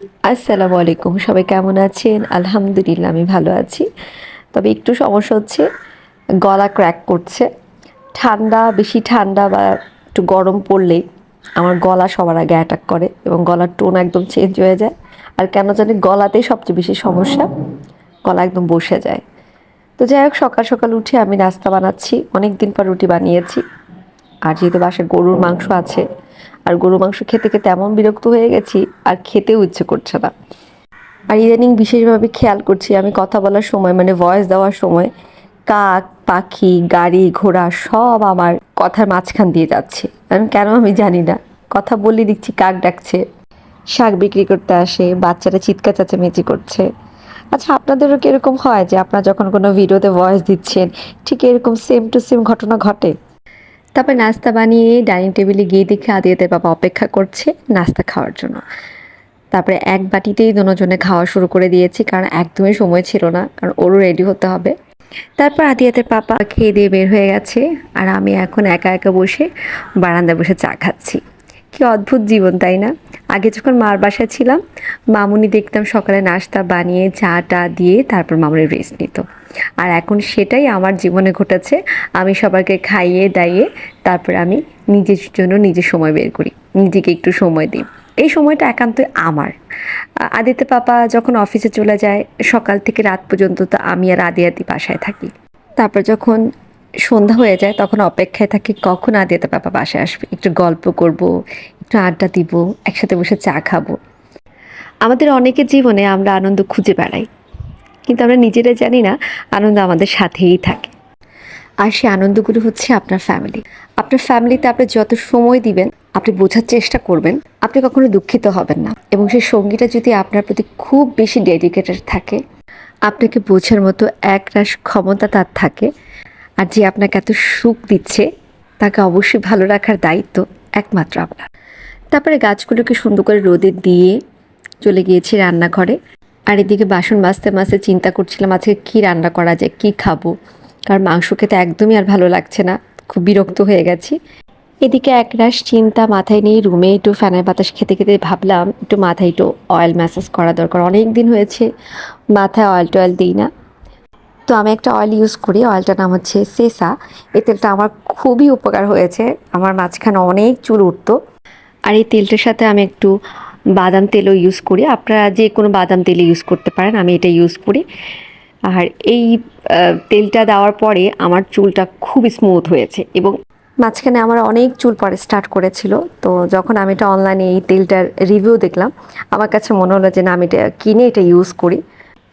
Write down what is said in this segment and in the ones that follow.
আসসালামু আলাইকুম, সবাই কেমন আছেন? আলহামদুলিল্লাহ, আমি ভালো আছি। তবে একটু সমস্যা হচ্ছে, গলা ক্র্যাক করছে। ঠান্ডা, বেশি ঠান্ডা বা একটু গরম পড়লেই আমার গলা সবার আগে অ্যাটাক করে এবং গলার টোন একদম চেঞ্জ হয়ে যায়। আর কেন জানি গলাতেই সবচেয়ে বেশি সমস্যা, গলা একদম বসে যায়। তো যাই হোক, সকাল সকাল উঠে আমি নাস্তা বানাচ্ছি। অনেক দিন পর রুটি বানিয়েছি। আর যেহেতু বাসায় গরুর মাংস আছে আর গরু মাংস খেতে খেতে এমন বিরক্ত হয়ে গেছি, আর খেতেও ইচ্ছে করছে না। আর ইদানিং বিশেষভাবে খেয়াল করছি, আমি কথা বলার সময় মানে ভয়েস দেওয়ার সময়, কাক, পাখি, গাড়ি, ঘোড়া সব আমার কথার মাঝখান দিয়ে যাচ্ছে। কারণ কেন আমি জানি না। কথা বলি দেখছি কাক ডাকছে, শাক বিক্রি করতে আসে, বাচ্চারা চিৎকার চেঁচামেচি করছে। আচ্ছা আপনাদেরও কি এরকম হয় যে আপনারা যখন কোনো ভিডিওতে ভয়েস দিচ্ছেন, ঠিক এরকম সেম টু সেম ঘটনা ঘটে? তারপর নাস্তা বানিয়ে ডাইনিং টেবিলে গিয়ে দেখে আদিয়াদের বাবা অপেক্ষা করছে নাস্তা খাওয়ার জন্য। তারপরে এক বাটিতেই দুজনে খাওয়া শুরু করে দিয়েছি, কারণ একদমই সময় ছিল না, কারণ ওরও রেডি হতে হবে। তারপর আদিয়াতের পাপা খেয়ে দিয়ে বের হয়ে গেছে, আর আমি এখন একা একা বসে বারান্দায় বসে চা খাচ্ছি। কি অদ্ভুত জীবন, তাই না? আগে যখন মার বাসায় ছিলাম, মামুনি দেখতাম সকালে নাস্তা বানিয়ে চা টা দিয়ে তারপর মামুনি রেস্ট নিত। আর এখন সেটাই আমার জীবনে ঘটেছে। আমি সবাইকে খাইয়ে দাইয়ে তারপর আমি নিজের জন্য নিজে সময় বের করি। নিজেকে একটু সময় দিই। এই সময়টা একান্তই আমার। আদিত্য পাপা যখন অফিসে চলে যায়, সকাল থেকে রাত পর্যন্ত তো আমি আর আদি আদি বাসায় থাকি। তারপর যখন সন্ধ্যা হয়ে যায়, তখন অপেক্ষায় থাকি, কখন আদিত্য পাপা বাসায় আসবে? একটু গল্প করব, একটু আড্ডা দিব, একসাথে বসে চা খাব। আমাদের অনেকের জীবনে আমরা আনন্দ খুঁজে বেড়াই। কিন্তু আমরা নিজেরাই জানি না, আনন্দ আমাদের সাথেই থাকে। আর সেই আনন্দগুলো হচ্ছে আপনার ফ্যামিলি আপনার ফ্যামিলিতে আপনি যত সময় দিবেন, আপনি বোঝার চেষ্টা করবেন, আপনি কখনো দুঃখিত হবেন না। এবং সেই সঙ্গীটা যদি আপনার প্রতি খুব বেশি ডেডিকেটেড থাকে, আপনাকে বোঝার মতো একরাশ ক্ষমতা তার থাকে, আর যে আপনাকে এত সুখ দিচ্ছে, তাকে অবশ্যই ভালো রাখার দায়িত্ব একমাত্র আপনার। তারপরে গাছগুলোকে সুন্দর করে রোদে দিয়ে চলে গিয়েছি রান্নাঘরে। আর এদিকে বাসন মাজতে মাজতে চিন্তা করছিলাম আজকে কী রান্না করা যায়, কী খাব। কারণ মাংস খেতে একদমই আর ভালো লাগছে না, খুব বিরক্ত হয়ে গেছি। এদিকে একরাশ চিন্তা মাথায় নিয়ে রুমে একটু ফ্যানের বাতাস খেতে খেতে ভাবলাম, একটু মাথায় একটু অয়েল ম্যাসাজ করা দরকার। অনেক দিন হয়েছে, মাথায় অয়েল টয়েল দিই না। তো আমি একটা অয়েল ইউজ করি অয়েলটার নাম হচ্ছে সেসা এই তেলটা আমার খুবই উপকার হয়েছে, আমার মাঝখানে অনেক চুল উঠতো। আর এই তেলটার সাথে আমি একটু বাদাম তেলও ইউজ করি। আপনারা যে কোনো বাদাম তেল ইউজ করতে পারেন, আমি এটা ইউজ করি। আর এই তেলটা দেওয়ার পরে আমার চুলটা খুব স্মুথ হয়েছে এবং মাঝখানে আমার অনেক চুল পরে স্টার্ট করেছিল। তো যখন আমি এটা অনলাইনে এই তেলটার রিভিউ দেখলাম, আমার কাছে মনে হলো যে না, আমি এটা কিনে এটা ইউজ করি।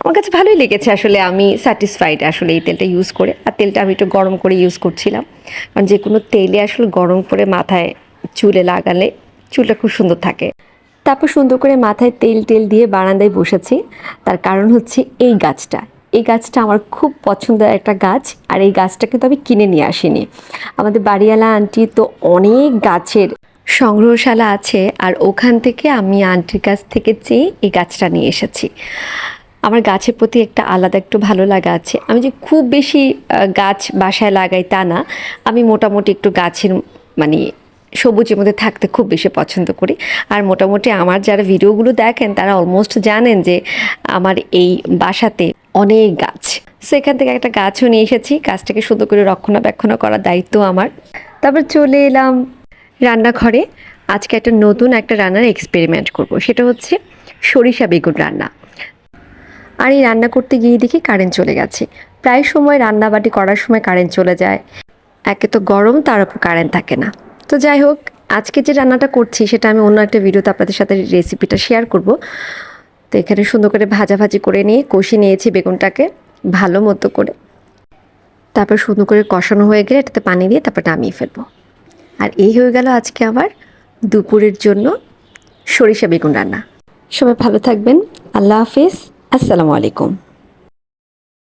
আমার কাছে ভালোই লেগেছে আসলে, আমি স্যাটিসফাইড আসলে এই তেলটা ইউজ করে। আর তেলটা আমি একটু গরম করে ইউজ করছিলাম। কারণ যে কোনো তেলে আসলে গরম করে মাথায় চুলে লাগালে চুলটা খুব সুন্দর থাকে। তারপর সুন্দর করে মাথায় তেল টেল দিয়ে বারান্দায় বসেছি। তার কারণ হচ্ছে এই গাছটা। এই গাছটা আমার খুব পছন্দের একটা গাছ আর এই গাছটা কিন্তু আমি কিনে নিয়ে আসিনি। আমাদের বাড়িওয়ালা আন্টি তো অনেক গাছের সংগ্রহশালা আছে আর ওখান থেকে আমি আন্টির কাছ থেকে চেয়ে এই গাছটা নিয়ে এসেছি। আমার গাছের প্রতি একটা আলাদা একটু ভালো লাগা আছে। আমি যে খুব বেশি গাছ বাসায় লাগাই তা না। আমি মোটামুটি একটু গাছের মানে সবুজের মধ্যে থাকতে খুব বেশি পছন্দ করি। আর মোটামুটি আমার যারা ভিডিওগুলো দেখেন, তারা অলমোস্ট জানেন যে আমার এই বাসাতে অনেক গাছ। সেখান থেকে একটা গাছও নিয়ে এসেছি। গাছটাকে সুন্দর করে রক্ষণাবেক্ষণ করার দায়িত্ব আমার। তারপর চলে এলাম রান্নাঘরে। আজকে একটা নতুন একটা রান্নার এক্সপেরিমেন্ট করব। সেটা হচ্ছে সরিষা বেগুন রান্না। আর এই রান্না করতে গিয়ে দেখি কারেন্ট চলে গেছে। প্রায় সময় রান্নাবাটি করার সময় কারেন্ট চলে যায়। একে তো গরম, তার উপর কারেন্ট থাকে না। তো যাই হোক, আজকে যে রান্নাটা করছি সেটা আমি অন্য একটা ভিডিওতে আপনাদের সাথে রেসিপিটা শেয়ার করব। তো এখানে সুন্দর করে ভাজা ভাজি করে নিয়ে কষি নিয়েছি বেগুনটাকে ভালো মতো করে। তারপর সুন্দর করে কষানো হয়ে গেলে এটাতে পানি দিয়ে তারপর নামিয়ে ফেলব। আর এই হয়ে গেল আজকে আবার দুপুরের জন্য সরিষা বেগুন রান্না। সবাই ভালো থাকবেন। আল্লাহ হাফিজ। আসসালামু আলাইকুম।